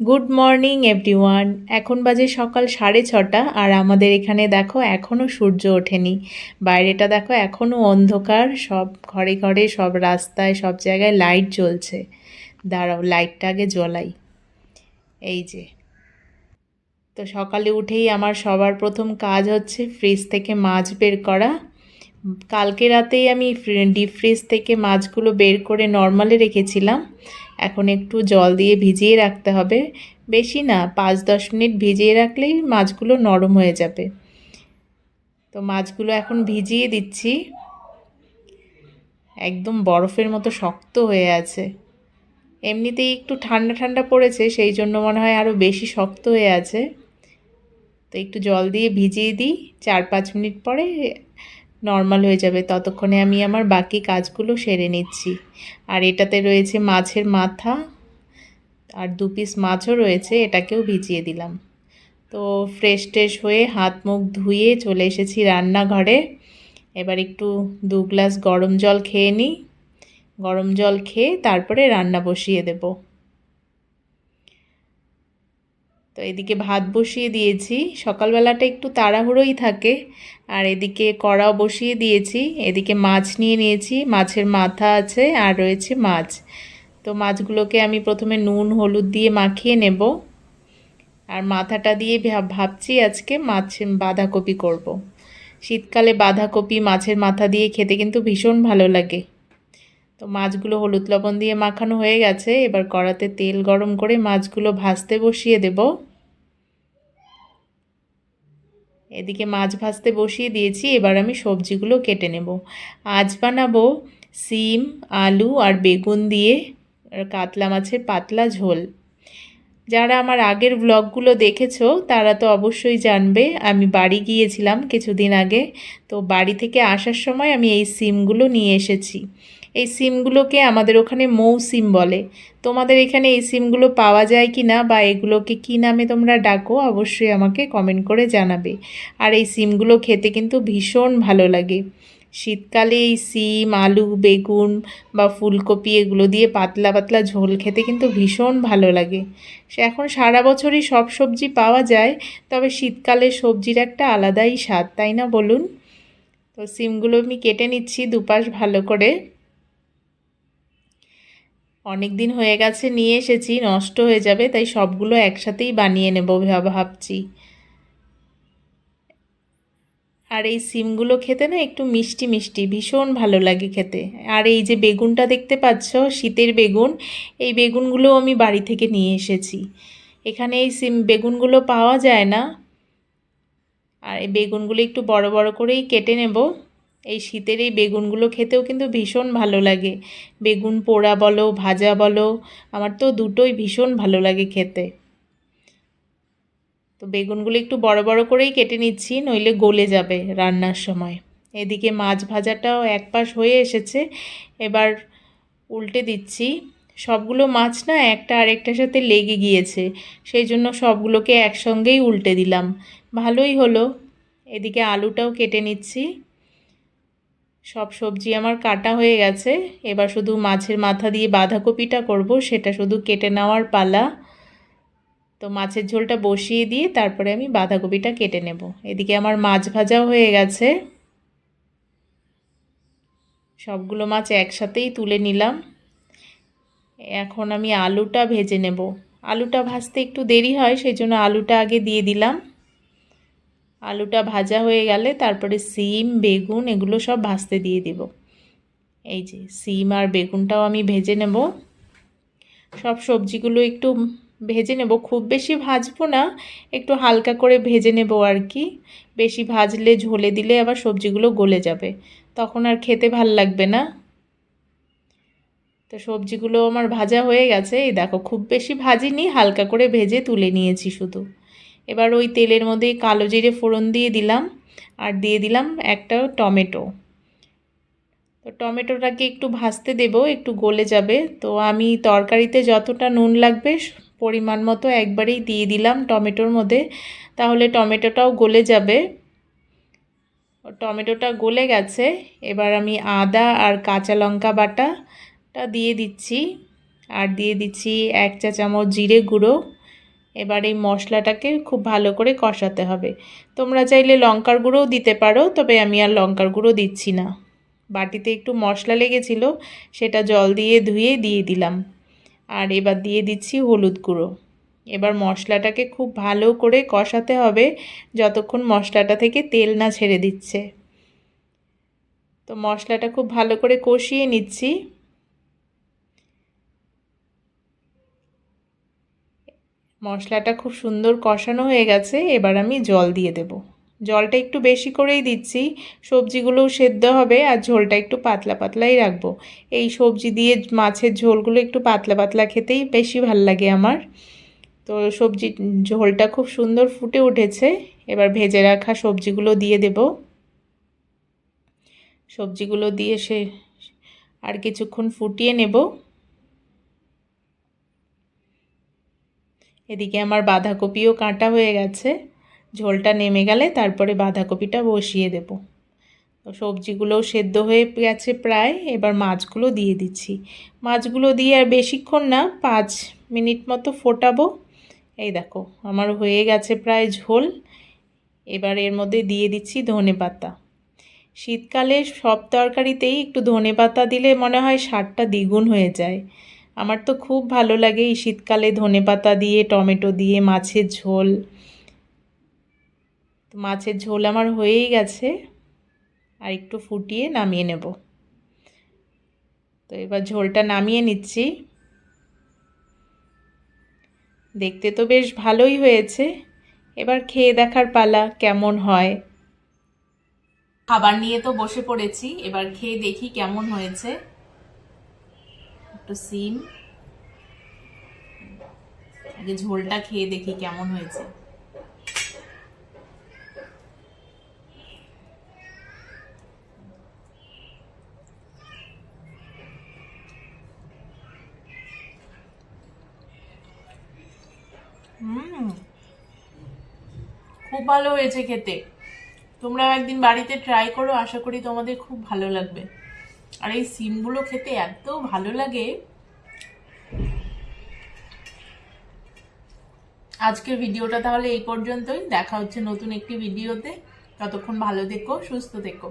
Good morning everyone এখন বাজে সকাল সাড়ে ছটা, আর আমাদের এখানে দেখো এখনও সূর্য ওঠেনি। বাইরেটা দেখো এখনও অন্ধকার, সব ঘরে ঘরে, সব রাস্তায়, সব জায়গায় লাইট জ্বলছে। দাঁড়াও লাইটটা আগে জ্বলাই। এই যে। তো সকালে উঠেই আমার সবার প্রথম কাজ হচ্ছে ফ্রিজ থেকে মাছ বের করা। কালকে রাতেই আমি ডিপ ফ্রিজ থেকে মাছগুলো বের করে নর্মালে রেখেছিলাম। এখন একটু জল দিয়ে ভিজিয়ে রাখতে হবে। বেশি না, পাঁচ দশ মিনিট ভিজিয়ে রাখলেই মাছগুলো নরম হয়ে যাবে। তো মাছগুলো এখন ভিজিয়ে দিচ্ছি। একদম বরফের মতো শক্ত হয়ে আছে। এমনিতেই একটু ঠান্ডা ঠান্ডা পড়েছে, সেই জন্য মনে হয় আরও বেশি শক্ত হয়ে আছে। তো একটু জল দিয়ে ভিজিয়ে দিই, চার পাঁচ মিনিট পরে নর্মাল হয়ে যাবে। ততক্ষণে আমি আমার বাকি কাজগুলো সেরে নিচ্ছি। আর এটাতে রয়েছে মাছের মাথা আর দু পিস মাছও রয়েছে, এটাকেও ভিজিয়ে দিলাম। তো ফ্রেশ ট্রেশ হয়ে হাত মুখ ধুয়ে চলে এসেছি রান্নাঘরে। এবার একটু দু গ্লাস গরম জল খেয়ে নিই। গরম জল খেয়ে তারপরে রান্না বসিয়ে দেবো। তো এদিকে ভাত বসিয়ে দিয়েছি। সকালবেলাটা একটু তাড়াহুড়োই থাকে। আর এদিকে কড়াও বসিয়ে দিয়েছি। এদিকে মাছ নিয়ে নিয়েছি। মাছের মাথা আছে আর রয়েছে মাছ। তো মাছগুলোকে আমি প্রথমে নুন, হলুদ দিয়ে মাখিয়ে নেব। আর মাথাটা দিয়ে ভাবছি আজকে মাছ, বাঁধাকপি করব। শীতকালে বাঁধাকপি মাছের মাথা দিয়ে খেতে কিন্তু ভীষণ ভালো লাগে। তো মাছগুলো হলুদ লবণ দিয়ে মাখানো হয়ে গেছে। এবার কড়াতে তেল গরম করে মাছগুলো ভাজতে বসিয়ে দেব। এদিকে মাছ ভাজতে বসিয়ে দিয়েছি, এবার আমি সবজিগুলো কেটে নেব। আজ বানাবো সিম, আলু আর বেগুন দিয়ে কাতলা মাছের পাতলা ঝোল। যারা আমার আগের ব্লগগুলো দেখেছ, তারা তো অবশ্যই জানবে, আমি বাড়ি গিয়েছিলাম কিছুদিন আগে। তো বাড়ি থেকে আসার সময় আমি এই সিমগুলো নিয়ে এসেছি। এই সিমগুলোকে আমাদের ওখানে মৌ সিম বলে। তোমাদের এখানে এই সিমগুলো পাওয়া যায় কি না বা এগুলোকে কি নামে তোমরা ডাকো, অবশ্যই আমাকে কমেন্ট করে জানাবে। আর এই সিমগুলো খেতে কিন্তু ভীষণ ভালো লাগে। শীতকালে এই সিম, আলু, বেগুন বা ফুলকপি এগুলো দিয়ে পাতলা পাতলা ঝোল খেতে কিন্তু ভীষণ ভালো লাগে। সে এখন সারা বছরই সব সবজি পাওয়া যায়, তবে শীতকালে সবজির একটা আলাদাই স্বাদ, তাই না বলুন? তো সিমগুলো আমি কেটে নিচ্ছি দুপাশ ভালো করে। অনেক দিন হয়ে গেছে, নিয়ে এসেছি, নষ্ট হয়ে যাবে, তাই সবগুলো একসাথেই বানিয়ে নেব ভাবছি। আর এই সিমগুলো খেতে না একটু মিষ্টি মিষ্টি, ভীষণ ভালো লাগে খেতে। আর এই যে বেগুনটা দেখতে পাচ্ছ, শীতের বেগুন, এই বেগুনগুলো আমি বাড়ি থেকে নিয়ে এসেছি। এখানে এই সিম বেগুনগুলো পাওয়া যায় না। আর এই বেগুনগুলো একটু বড় বড় করেই কেটে নেব। এই শীতের এই বেগুনগুলো খেতেও কিন্তু ভীষণ ভালো লাগে। বেগুন পোড়া বলো, ভাজা বলো, আমার তো দুটোই ভীষণ ভালো লাগে খেতে। তো বেগুনগুলো একটু বড় বড় করেই কেটে নিচ্ছি, নইলে গলে যাবে রান্নার সময়। এদিকে মাছ ভাজাটাও এক পাশ হয়ে এসেছে, এবার উল্টে দিচ্ছি। সবগুলো মাছ না একটা আরেকটার সাথে লেগে গিয়েছে, সেই জন্য সবগুলোকে একসঙ্গেই উল্টে দিলাম। ভালোই হলো। এদিকে আলুটাও কেটে নিচ্ছি। সব সবজি আমার কাটা হয়ে গেছে। এবার শুধু মাছের মাথা দিয়ে বাঁধাকপিটা করব, সেটা শুধু কেটে নেওয়ার পালা। তো মাছের ঝোলটা বসিয়ে দিয়ে তারপরে আমি বাঁধাকপিটা কেটে নেব। এদিকে আমার মাছ ভাজাও হয়ে গেছে। সবগুলো মাছ একসাথেই তুলে নিলাম। এখন আমি আলুটা ভেজে নেব। আলুটা ভাজতে একটু দেরি হয়, সেই জন্য আলুটা আগে দিয়ে দিলাম। আলুটা ভাজা হয়ে গেলে তারপরে সিম, বেগুন এগুলো সব ভাজতে দিয়ে দেব। এই যে সিম আর বেগুনটাও আমি ভেজে নেব। সব সবজিগুলো একটু ভেজে নেব। খুব বেশি ভাজবো না, একটু হালকা করে ভেজে নেব আর কি। বেশি ভাজলে ঝোলে দিলে আবার সবজিগুলো গলে যাবে। তখন আর খেতে ভালো লাগবে না। তো সবজিগুলো আমার ভাজা হয়ে গেছে। এই দেখো, খুব বেশি ভাজিনি, হালকা করে ভেজে তুলে নিয়েছি শুধু। এবার ওই তেলের মধ্যে কালো জিরে ফোড়ন দিয়ে দিলাম আর দিয়ে দিলাম একটা টমেটো। তো টমেটোটাকে একটু ভাজতে দেব, একটু গলে যাবে। তো আমি তরকারিতে যতটা নুন লাগবে, পরিমাণ মতো একবারেই দিয়ে দিলাম টমেটোর মধ্যে। তাহলে টমেটোটাও গলে যাবে। টমেটোটা গলে গেছে, এবার আমি আদা আর কাঁচা লঙ্কা বাটাটা দিয়ে দিচ্ছি। আর দিয়ে দিচ্ছি এক চা চামচ জিরে গুঁড়ো। এবার এই মশলাটাকে খুব ভালো করে কষাতে হবে। তোমরা চাইলে লঙ্কার গুঁড়োও দিতে পারো, তবে আমি আর লঙ্কার গুঁড়ো দিচ্ছি না। বাটিতে একটু মশলা লেগেছিল, সেটা জল দিয়ে ধুয়ে দিয়ে দিলাম। আর এবার দিয়ে দিচ্ছি হলুদ গুঁড়ো। এবার মশলাটাকে খুব ভালো করে কষাতে হবে, যতক্ষণ মশলাটা থেকে তেল না ছেড়ে দিচ্ছে। তো মশলাটা খুব ভালো করে কষিয়ে নিচ্ছি। মশলাটা খুব সুন্দর কষানো হয়ে গেছে, এবার আমি জল দিয়ে দেব। জলটা একটু বেশি করেই দিচ্ছি, সবজিগুলোও সেদ্ধ হবে আর ঝোলটা একটু পাতলা পাতলাই রাখব। এই সবজি দিয়ে মাছের ঝোলগুলো একটু পাতলা পাতলা খেতেই বেশি ভালো লাগে আমার। তো সবজি, ঝোলটা খুব সুন্দর ফুটে উঠেছে, এবার ভেজে রাখা সবজিগুলো দিয়ে দেব। সবজিগুলো দিয়ে সে আর কিছুক্ষণ ফুটিয়ে নেব। এদিকে আমার বাঁধাকপিও কাঁটা হয়ে গেছে। ঝোলটা নেমে গেলে তারপরে বাঁধাকপিটা বসিয়ে দেব। তো সবজিগুলোও সেদ্ধ হয়ে গেছে প্রায়, এবার মাছগুলো দিয়ে দিচ্ছি। মাছগুলো দিয়ে আর বেশিক্ষণ না, পাঁচ মিনিট মতো ফোটাবো। এই দেখো, আমার হয়ে গেছে প্রায় ঝোল। এবার এর মধ্যে দিয়ে দিচ্ছি ধনে পাতা। শীতকালে সব তরকারিতেই একটু ধনে পাতা দিলে মনে হয় স্বাদটা দ্বিগুণ হয়ে যায়। আমার তো খুব ভালো লাগে এই শীতকালে ধনে পাতা দিয়ে, টমেটো দিয়ে, মাছের ঝোল। মাছের ঝোল আমার হয়েই গেছে। আর একটু ফুটিয়ে নামিয়ে নেব। তো এবার ঝোলটা নামিয়ে নিচ্ছি। দেখতে তো বেশ ভালোই হয়েছে। এবার খেয়ে দেখার পালা কেমন হয়। খাবার নিয়ে তো বসে পড়েছি। এবার খেয়ে দেখি কেমন হয়েছে। একটু সিম। আগে ঝোলটা খেয়ে দেখি কেমন হয়েছে। খুব ভালো হয়েছে খেতে। তোমরা একদিন বাড়িতে ট্রাই করো, আশা করি তোমাদের খুব ভালো লাগবে। আর এই সিমগুলো খেতে এত ভালো লাগে। আজকের ভিডিওটা তাহলে এই পর্যন্তই। দেখা হচ্ছে নতুন একটি ভিডিওতে। ততক্ষণ ভালো থেকো, সুস্থ থেকো।